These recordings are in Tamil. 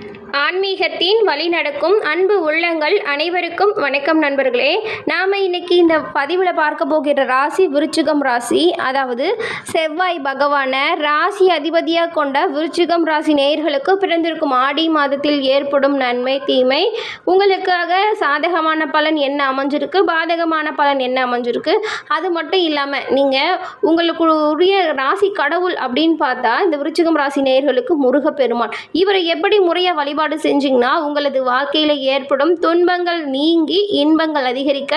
ஆன்மீகத்தின் வழி நடக்கும் அன்பு உள்ளங்கள் அனைவருக்கும் வணக்கம் நண்பர்களே. நாம் இன்னைக்கு இந்த பதிவில் பார்க்க போகிற ராசி விருச்சிகம் ராசி அதாவது செவ்வாய் பகவானை ராசி அதிபதியாக கொண்ட விருச்சிகம் ராசி நேயர்களுக்கு பிறந்திருக்கும் ஆடி மாதத்தில் ஏற்படும் நன்மை தீமை உங்களுக்காக சாதகமான பலன் என்ன அமைஞ்சிருக்கு பாதகமான பலன் என்ன அமைஞ்சிருக்கு அது மட்டும் இல்லாமல் நீங்கள் உங்களுக்கு உரிய ராசி கடவுள் அப்படின்னு பார்த்தா இந்த விருச்சிகம் ராசி நேயர்களுக்கு முருகப்பெருமான். இவரை எப்படி முறையாக வழிபாடு செஞ்சிங்கன்னா உங்களது வாழ்க்கையில் ஏற்படும் துன்பங்கள் நீங்கி இன்பங்கள் அதிகரிக்க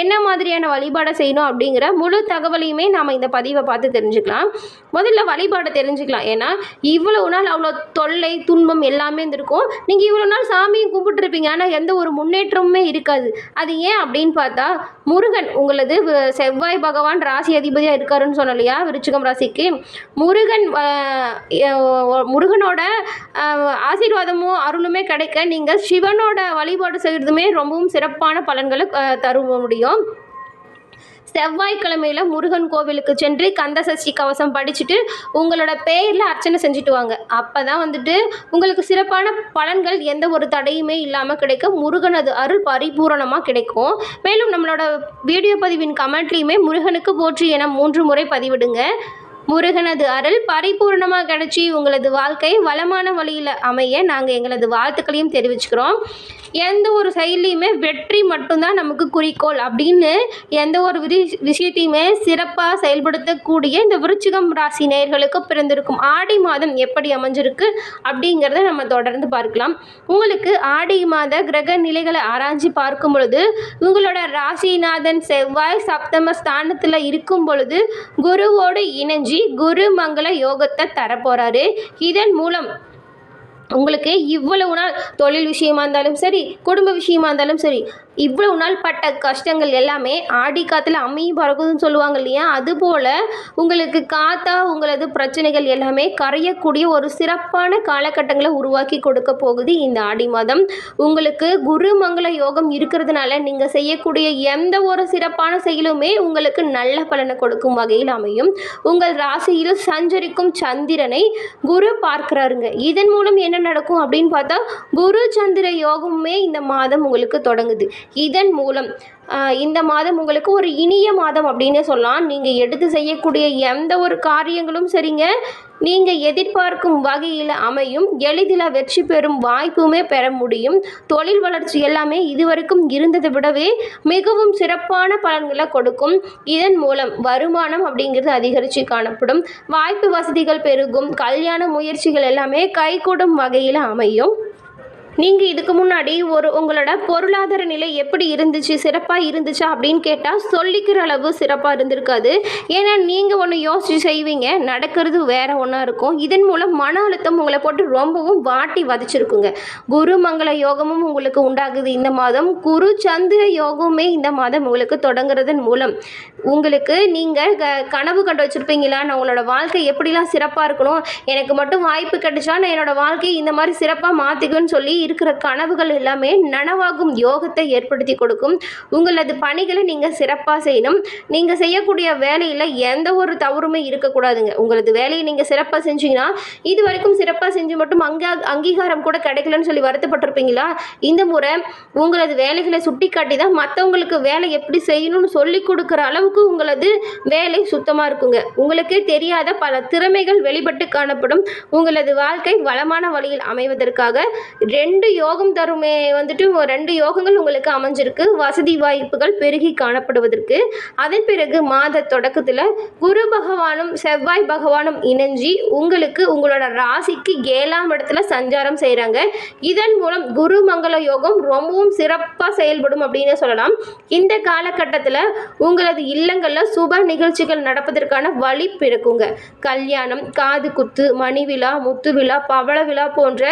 என்ன மாதிரியான வழிபாடை செய்யணும் அப்படிங்கிற முழு தகவலையுமே நாம் இந்த பதிவை பார்த்து தெரிஞ்சுக்கலாம். முதல்ல வழிபாடை தெரிஞ்சுக்கலாம். ஏன்னா இவ்வளவு நாள் அவ்வளோ தொல்லை துன்பம் எல்லாமே இருந்திருக்கும். நீங்கள் இவ்வளோ நாள் சாமியும் கும்பிட்டுருப்பீங்க. ஆனால் எந்த ஒரு முன்னேற்றமுமே இருக்காது. அது ஏன் அப்படின்னு பார்த்தா முருகன் உங்களது செவ்வாய் பகவான் ராசி அதிபதியாக இருக்காருன்னு சொன்ன இல்லையா விருச்சிகம் ராசிக்கு. முருகன் முருகனோட ஆசீர்வாதம் ஆசீர்வாதமும் அருளுமே கிடைக்க நீங்கள் சிவனோட வழிபாடு செய்கிறதுமே ரொம்பவும் சிறப்பான பலன்களை தருவ முடியும். செவ்வாய்க்கிழமையில் முருகன் கோவிலுக்கு சென்று கந்த சஷ்டி கவசம் படிச்சுட்டு உங்களோட பேரில் அர்ச்சனை செஞ்சுட்டு வாங்க. அப்போ தான் வந்துட்டு உங்களுக்கு சிறப்பான பலன்கள் எந்த ஒரு தடையுமே இல்லாமல் கிடைக்கும் முருகனது அருள் பரிபூரணமாக கிடைக்கும். மேலும் நம்மளோட வீடியோ பதிவின் கமெண்ட்லேயுமே முருகனுக்கு போற்றி என மூன்று முறை பதிவிடுங்க. முருகனது அருள் பரிபூர்ணமாக கிடச்சி உங்களது வாழ்க்கை வளமான வழியில் அமைய நாங்கள் எங்களது வாழ்த்துக்களையும் தெரிவிச்சுக்கிறோம். எந்த ஒரு செயலியுமே வெற்றி மட்டும்தான் நமக்கு குறிக்கோள் அப்படின்னு எந்த ஒரு விதி விஷயத்தையுமே சிறப்பாக செயல்படுத்தக்கூடிய இந்த விருச்சிகம் ராசி நேயர்களுக்கு பிறந்திருக்கும் ஆடி மாதம் எப்படி அமைஞ்சிருக்கு அப்படிங்கிறத நம்ம தொடர்ந்து பார்க்கலாம். உங்களுக்கு ஆடி மாத கிரக நிலைகளை ஆராய்ச்சி பார்க்கும் பொழுது உங்களோட ராசிநாதன் செவ்வாய் சப்தம ஸ்தானத்தில் இருக்கும் பொழுது குருவோடு இணைஞ்சு குரு மங்கள யோகத்தை தரப்போகிறாரு இதன் மூலம் உங்களுக்கு இவ்வளவு நாள் தொழில் விஷயமா இருந்தாலும் சரி குடும்ப விஷயமா இருந்தாலும் சரி இவ்வளவு நாள் பட்ட கஷ்டங்கள் எல்லாமே ஆடி காற்றுல அம்மி பறக்குதுன்னு சொல்லுவாங்க இல்லையா? அதுபோல் உங்களுக்கு காத்தா உங்களது பிரச்சனைகள் எல்லாமே கரையக்கூடிய ஒரு சிறப்பான காலகட்டங்களை உருவாக்கி கொடுக்க போகுது இந்த ஆடி மாதம். உங்களுக்கு குரு மங்கள யோகம் இருக்கிறதுனால நீங்கள் செய்யக்கூடிய எந்த ஒரு சிறப்பான செயலுமே உங்களுக்கு நல்ல பலனை கொடுக்கும் வகையில் அமையும். உங்கள் ராசியில் சஞ்சரிக்கும் சந்திரனை குரு பார்க்கிறாருங்க. இதன் மூலம் என்ன நடக்கும் அப்படின்னு பார்த்தா குரு சந்திர யோகமுமே இந்த மாதம் உங்களுக்கு தொடங்குது. இதன் மூலம் இந்த மாதம் உங்களுக்கு ஒரு இனிய மாதம் அப்படின்னு சொல்லலாம். நீங்கள் எடுத்து செய்யக்கூடிய எந்த ஒரு காரியங்களும் சரிங்க. நீங்கள் எதிர்பார்க்கும் வகையில் அமையும். எளிதில் வெற்றி பெறும் வாய்ப்புமே பெற முடியும். தொழில் வளர்ச்சி எல்லாமே இதுவரைக்கும் இருந்ததை விடவே மிகவும் சிறப்பான பலன்களை கொடுக்கும். இதன் மூலம் வருமானம் அப்படிங்கிறது அதிகரித்து காணப்படும். வாய்ப்பு வசதிகள் பெருகும். கல்யாண முயற்சிகள் எல்லாமே கைகூடும் வகையில் அமையும். நீங்கள் இதுக்கு முன்னாடி ஒரு உங்களோட பொருளாதார நிலை எப்படி இருந்துச்சு சிறப்பாக இருந்துச்சா அப்படின்னு கேட்டால் சொல்லிக்கிற அளவு சிறப்பாக இருந்திருக்காது. ஏன்னா நீங்கள் ஒன்று யோசிச்சு செய்வீங்க நடக்கிறது வேற ஒன்றா இருக்கும். இதன் மூலம் மன அழுத்தம் உங்களை போட்டு ரொம்பவும் வாட்டி வதச்சிருக்குங்க. குரு மங்கள யோகமும் உங்களுக்கு உண்டாகுது இந்த மாதம். குரு சந்திர யோகமுமே இந்த மாதம் உங்களுக்கு தொடங்குறதன் மூலம். உங்களுக்கு நீங்கள் க கனவு கண்டு வச்சுருப்பீங்களா? நான் உங்களோட வாழ்க்கை எப்படிலாம் சிறப்பாக இருக்கணும்? எனக்கு மட்டும் வாய்ப்பு கிடைச்சா நான் என்னோடய வாழ்க்கையை இந்த மாதிரி சிறப்பாக மாற்றிக்குவேன்னு சொல்லி இருக்கிற கனவுகள் எல்லாமே நனவாகும் யோகத்தை ஏற்படுத்தி கொடுக்கும். உங்களது பணிகளை நீங்கள் சிறப்பாக செய்யணும். நீங்கள் செய்யக்கூடிய வேலையில் எந்த ஒரு தவறுமே இருக்கக்கூடாதுங்க. உங்களது வேலையை நீங்கள் சிறப்பாக செஞ்சீங்கன்னா இது வரைக்கும் சிறப்பாக செஞ்சு மட்டும் அங்கே அங்கீகாரம் கூட கிடைக்கலன்னு சொல்லி வருத்தப்பட்டிருப்பீங்களா? இந்த முறை உங்களது வேலைகளை சுட்டி காட்டி தான் மற்றவங்களுக்கு வேலை எப்படி செய்யணும்னு சொல்லி கொடுக்குற அளவுக்கு உங்களது வேலை சுத்தமாக இருக்குங்க. உங்களுக்கே தெரியாத பல திறமைகள் வெளிப்பட்டு காணப்படும். உங்களது வாழ்க்கை வளமான வழியில் அமைவதற்காக ரெண்டு ரெண்டு யோகம் தருமே வந்துட்டு ரெண்டு யோகங்கள் உங்களுக்கு அமைஞ்சிருக்கு. வசதி வாய்ப்புகள் பெருகி காணப்படுவதற்கு. அதன் பிறகு மாத தொடக்கத்தில் குரு பகவானும் செவ்வாய் பகவானும் இணைஞ்சி உங்களுக்கு உங்களோட ராசிக்கு ஏழாம் இடத்துல சஞ்சாரம் செய்கிறாங்க இதன் மூலம் குரு மங்கள யோகம் ரொம்பவும் சிறப்பாக செயல்படும் அப்படின்னு சொல்லலாம். இந்த காலகட்டத்தில் உங்களது இல்லங்களில் சுப நிகழ்ச்சிகள் நடப்பதற்கான வழி பிறக்குங்க. கல்யாணம் காது குத்து மணி விழா முத்து விழா பவள விழா போன்ற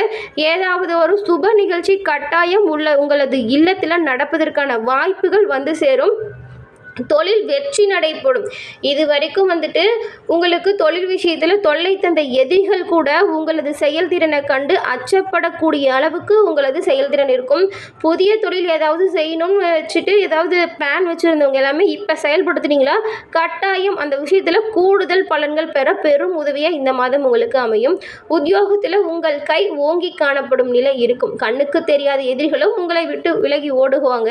ஏதாவது ஒரு சுப நிகழ்ச்சி கட்டாயம் உள்ள உங்களது இல்லத்தில் நடப்பதற்கான வாய்ப்புகள் வந்து சேரும். தொழில் வெற்றி நடைபெறும். இது வரைக்கும் வந்துட்டு உங்களுக்கு தொழில் விஷயத்தில் தொல்லை தந்த எதிரிகள் கூட உங்களது செயல்திறனை கண்டு அச்சப்படக்கூடிய அளவுக்கு உங்களது செயல்திறன் இருக்கும். புதிய தொழில் ஏதாவது செய்யணும்னு வச்சுட்டு ஏதாவது பிளான் வச்சுருந்தவங்க எல்லாமே இப்போ செயல்படுத்துனீங்களா? கட்டாயம் அந்த விஷயத்தில் கூடுதல் பலன்கள் பெற பெரும் உதவியாக இந்த மாதம் உங்களுக்கு அமையும். உத்தியோகத்தில் உங்கள் கை ஓங்கி காணப்படும் நிலை இருக்கும். கண்ணுக்கு தெரியாத எதிரிகளும் உங்களை விட்டு விலகி ஓடுவாங்க.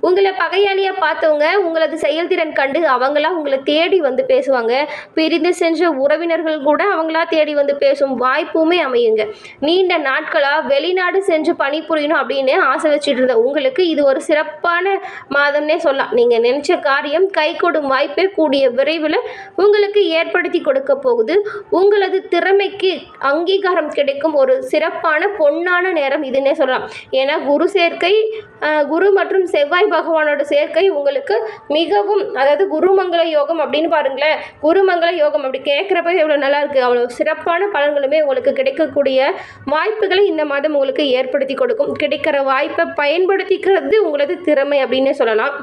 உங்களை பகையாளியாக பார்த்தவங்க உங்களது செயல்திறன் கண்டு அவங்களா உங்களை தேடி வந்து பேசுவாங்க. பிரிந்து சென்ற உறவினர்கள் கூட அவங்களா தேடி வந்து பேசும் வாய்ப்புமே அமையுங்க. நீண்ட நாட்களாக வெளிநாடு சென்று பணிபுரியணும் அப்படின்னு ஆசை வச்சுட்டு இருந்த உங்களுக்கு இது ஒரு சிறப்பான மாதம்னே சொல்லலாம். நீங்கள் நினச்ச காரியம் கை கொடும் வாய்ப்பே கூடிய விரைவில் உங்களுக்கு ஏற்படுத்தி கொடுக்க போகுது. உங்களது திறமைக்கு அங்கீகாரம் கிடைக்கும் ஒரு சிறப்பான பொன்னான நேரம் இதுன்னே சொல்லலாம். ஏன்னா குரு சேர்க்கை குரு மற்றும் செவ்வாய் பகவானோட சேர்க்கை உங்களுக்கு மிக மிகவும் அதாவது குருமங்கள யோகம் அப்படின்னு பாருங்களேன். குருமங்கள யோகம் அப்படி கேட்குறப்ப எவ்வளோ நல்லா இருக்குது அவ்வளோ சிறப்பான பலன்களுமே உங்களுக்கு கிடைக்கக்கூடிய வாய்ப்புகளை இந்த மாதம் உங்களுக்கு ஏற்படுத்தி கொடுக்கும். கிடைக்கிற வாய்ப்பை பயன்படுத்திக்கிறது உங்களது திறமை அப்படின்னே சொல்லலாம்.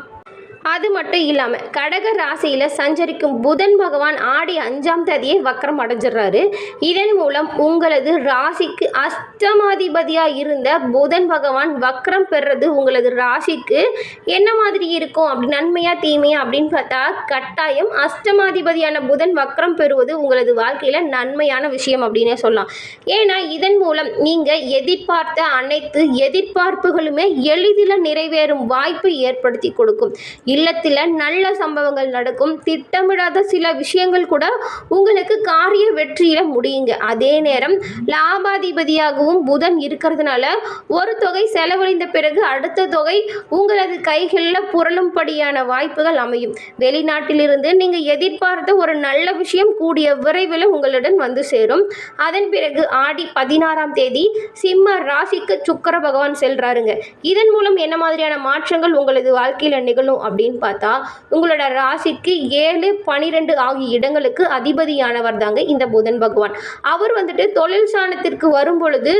அது மட்டும் இல்லாமல் கடக ராசியில் சஞ்சரிக்கும் புதன் பகவான் ஆடி அஞ்சாம் தேதியே வக்கரம் அடைஞ்சிடுறாரு. இதன் மூலம் உங்களது ராசிக்கு அஷ்டமாதிபதியாக இருந்த புதன் பகவான் வக்கரம் பெறுறது உங்களது ராசிக்கு என்ன மாதிரி இருக்கும்? அப்படி நன்மையா தீமையா அப்படின்னு பார்த்தா கட்டாயம் அஷ்டமாதிபதியான புதன் வக்கரம் பெறுவது உங்களது வாழ்க்கையில் நன்மையான விஷயம் அப்படின்னே சொல்லலாம். ஏன்னா இதன் மூலம் நீங்கள் எதிர்பார்த்த அனைத்து எதிர்பார்ப்புகளுமே எளிதில் நிறைவேறும் வாய்ப்பு ஏற்படுத்தி கொடுக்கும். இல்லத்தில் நல்ல சம்பவங்கள் நடக்கும். திட்டமிடாத சில விஷயங்கள் கூட உங்களுக்கு காரிய வெற்றியில் முடியுங்க. அதே நேரம் லாபாதிபதியாகவும் புதன் இருக்கிறதுனால ஒரு தொகை செலவழிந்த பிறகு அடுத்த தொகை உங்களது கைகளில் புரளும்படியான வாய்ப்புகள் அமையும். வெளிநாட்டிலிருந்து நீங்கள் எதிர்பார்த்த ஒரு நல்ல விஷயம் கூடிய விரைவில் உங்களுடன் வந்து சேரும். அதன் பிறகு ஆடி பதினாறாம் தேதி சிம்ம ராசிக்கு சுக்கர பகவான் செல்றாருங்க. இதன் மூலம் என்ன மாதிரியான மாற்றங்கள் உங்களது வாழ்க்கையில் நிகழும் அப்படின்னு அப்படின்னு பார்த்தா உங்களோட ராசிக்கு ஏழு பனிரெண்டு ஆகிய இடங்களுக்கு அதிபதியானவர் தாங்க இந்த புதன் பகவான். அவர் வந்துட்டு தொழில் சாணத்திற்கு வரும் பொழுது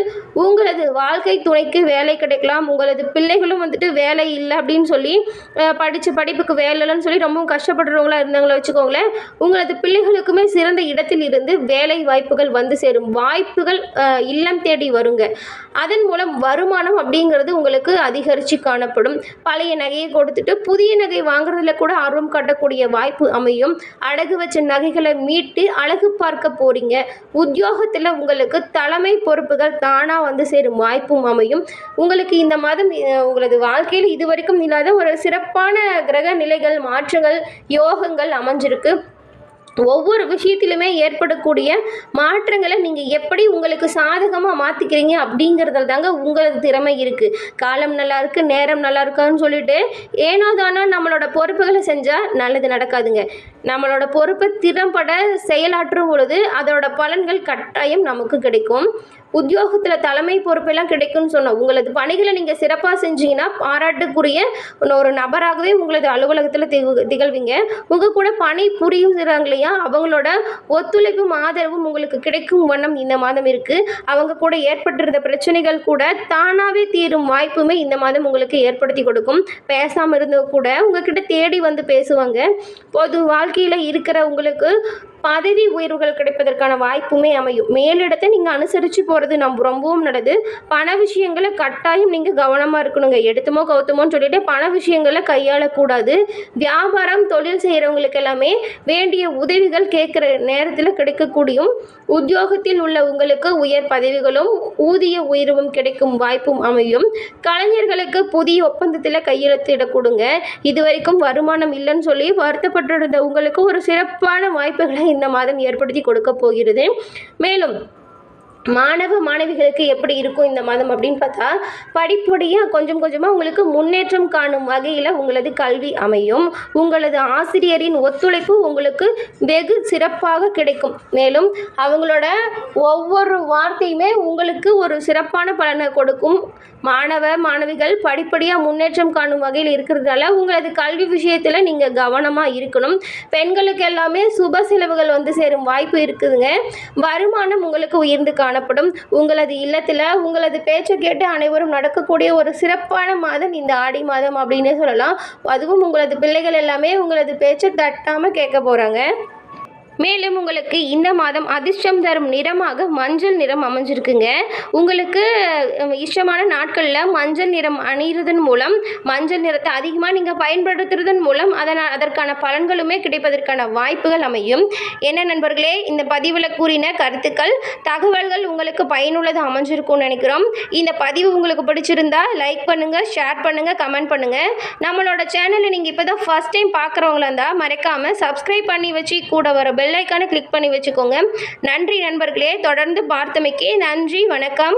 உங்களது வாழ்க்கை துணைக்கு வேலை கிடைக்கலாம் உங்களது பிள்ளைகளும் வந்துட்டு வேலை இல்லை அப்படின்னு சொல்லி படித்த படிப்புக்கு வேலை இல்லைன்னு சொல்லி ரொம்பவும் கஷ்டப்படுறவங்களா இருந்தாங்களா வச்சுக்கோங்களேன் உங்களது பிள்ளைகளுக்குமே சிறந்த இடத்தில் இருந்து வேலை வாய்ப்புகள் வந்து சேரும். வாய்ப்புகள் இல்லம் தேடி வருங்க. அதன் மூலம் வருமானம் அப்படிங்கிறது உங்களுக்கு அதிகரித்து காணப்படும். பழைய நகையை கொடுத்துட்டு புதிய நகை வாங்குறதுல கூட ஆர்வம் காட்டக்கூடிய வாய்ப்பு அமையும். அடகு வச்ச நகைகளை மீட்டு அழகு பார்க்க போறீங்க. உத்தியோகத்தில் உங்களுக்கு தலைமை பொறுப்புகள் தானாக வந்து சேரும் வாய்ப்பும் அமையும். உங்களுக்கு இந்த மாதம் உங்களது வாழ்க்கையில் இதுவரைக்கும் இல்லாத ஒரு சிறப்பான கிரக நிலைகள் மாற்றங்கள் யோகங்கள் அமைஞ்சிருக்கு. ஒவ்வொரு விஷயத்திலுமே ஏற்படக்கூடிய மாற்றங்களை நீங்கள் எப்படி உங்களுக்கு சாதகமாக மாற்றிக்கிறீங்க அப்படிங்கிறதுல தாங்க உங்களது திறமை இருக்குது காலம் நல்லா இருக்குது நேரம் நல்லா இருக்கான்னு சொல்லிட்டு ஏனோ தானோ நம்மளோட பொறுப்புகளை செஞ்சால் நல்லது நடக்காதுங்க. நம்மளோட பொறுப்பை திறம்பட செயலாற்றும் பொழுது அதோட பலன்கள் கட்டாயம் நமக்கு கிடைக்கும். உத்தியோகத்தில் தலைமை பொறுப்பெல்லாம் கிடைக்கும்னு சொன்னோம். உங்களது பணிகளை நீங்கள் சிறப்பாக செஞ்சீங்கன்னா பாராட்டுக்குரிய ஒரு நபராகவே உங்களது அலுவலகத்தில் திகு திகழ்வீங்க. உங்கள் கூட பணி புரியுறாங்க இல்லையா அவங்களோட ஒத்துழைப்பும் ஆதரவும் உங்களுக்கு கிடைக்கும் வண்ணம் இந்த மாதம் இருக்குது அவங்க கூட ஏற்பட்டிருந்த பிரச்சனைகள் கூட தானாகவே தீரும் வாய்ப்புமே இந்த மாதம் உங்களுக்கு ஏற்படுத்தி கொடுக்கும். பேசாமல் இருந்தவங்க கூட உங்ககிட்ட தேடி வந்து பேசுவாங்க. பொது வாழ்க்கையில் இருக்கிற உங்களுக்கு பதவி உயர்வுகள் கிடைப்பதற்கான வாய்ப்புமே அமையும். மேலிடத்தை நீங்கள் அனுசரித்து போகிறது நம்ம ரொம்பவும் நல்லது. பண விஷயங்களை கட்டாயம் நீங்கள் கவனமாக இருக்கணுங்க. எடுத்துமோ கவுத்துமோன்னு சொல்லிட்டு பண விஷயங்களை கையாளக்கூடாது. வியாபாரம் தொழில் செய்கிறவங்களுக்கு எல்லாமே வேண்டிய உதவிகள் கேட்குற நேரத்தில் கிடைக்கக்கூடியும் உத்தியோகத்தில் உள்ள உங்களுக்கு உயர் பதவிகளும் ஊதிய உயர்வும் கிடைக்கும் வாய்ப்பும் அமையும். கலைஞர்களுக்கு புதிய ஒப்பந்தத்தில் கையெழுத்திட கொடுங்க. இது வரைக்கும் வருமானம் இல்லைன்னு சொல்லி வருத்தப்பட்டிருந்த உங்களுக்கு ஒரு சிறப்பான வாய்ப்புகளை இந்த மாதம் ஏற்படுத்தி கொடுக்க போகிறது. மேலும் மாணவ மாணவிகளுக்கு எப்படி இருக்கும் இந்த மாதம் அப்படின்னு பார்த்தா படிப்படியாக கொஞ்சம் கொஞ்சமாக உங்களுக்கு முன்னேற்றம் காணும் வகையில் உங்களது கல்வி அமையும். உங்களது ஆசிரியரின் ஒத்துழைப்பு உங்களுக்கு வெகு சிறப்பாக கிடைக்கும். மேலும் அவங்களோட ஒவ்வொரு வார்த்தையுமே உங்களுக்கு ஒரு சிறப்பான பலனை கொடுக்கும். மாணவ மாணவிகள் படிப்படியாக முன்னேற்றம் காணும் வகையில் இருக்கிறதால உங்களது கல்வி விஷயத்தில் நீங்கள் கவனமாக இருக்கணும். பெண்களுக்கு எல்லாமே சுப செலவுகள் வந்து சேரும் வாய்ப்பு இருக்குதுங்க. வருமானம் உங்களுக்கு உயர்ந்து காணும். காணப்படும். உங்களது இல்லத்தில் உங்களது பேச்சை கேட்டு அனைவரும் நடக்கக்கூடிய ஒரு சிறப்பான மாதம் இந்த ஆடி மாதம் அப்படின்னே சொல்லலாம். அதுவும் உங்களது பிள்ளைகள் எல்லாமே உங்களது பேச்சை தட்டாமல் கேட்க போகிறாங்க மேலும் உங்களுக்கு இந்த மாதம் அதிர்ஷ்டம் தரும் நிறமாக மஞ்சள் நிறம் அமைஞ்சிருக்குங்க. உங்களுக்கு இஷ்டமான நாட்களில் மஞ்சள் நிறம் அணிகிறதன் மூலம் மஞ்சள் நிறத்தை அதிகமாக நீங்கள் பயன்படுத்துறதன் மூலம் அதனால் அதற்கான பலன்களுமே கிடைப்பதற்கான வாய்ப்புகள் அமையும். என்ன நண்பர்களே இந்த பதிவில் கூறின கருத்துக்கள் தகவல்கள் உங்களுக்கு பயனுள்ளது அமைஞ்சிருக்கும்னு நினைக்கிறோம். இந்த பதிவு உங்களுக்கு பிடிச்சிருந்தா லைக் பண்ணுங்கள் ஷேர் பண்ணுங்கள் கமெண்ட் பண்ணுங்கள் நம்மளோட சேனலை நீங்கள் இப்போ தான் ஃபஸ்ட் டைம் பார்க்குறவங்களா இருந்தால் மறக்காமல் சப்ஸ்கிரைப் பண்ணி வச்சு கூட வர பெல் ஐக்கானை கிளிக் பண்ணி வச்சுக்கோங்க. நன்றி நண்பர்களே தொடர்ந்து பார்த்தமைக்கு நன்றி வணக்கம்.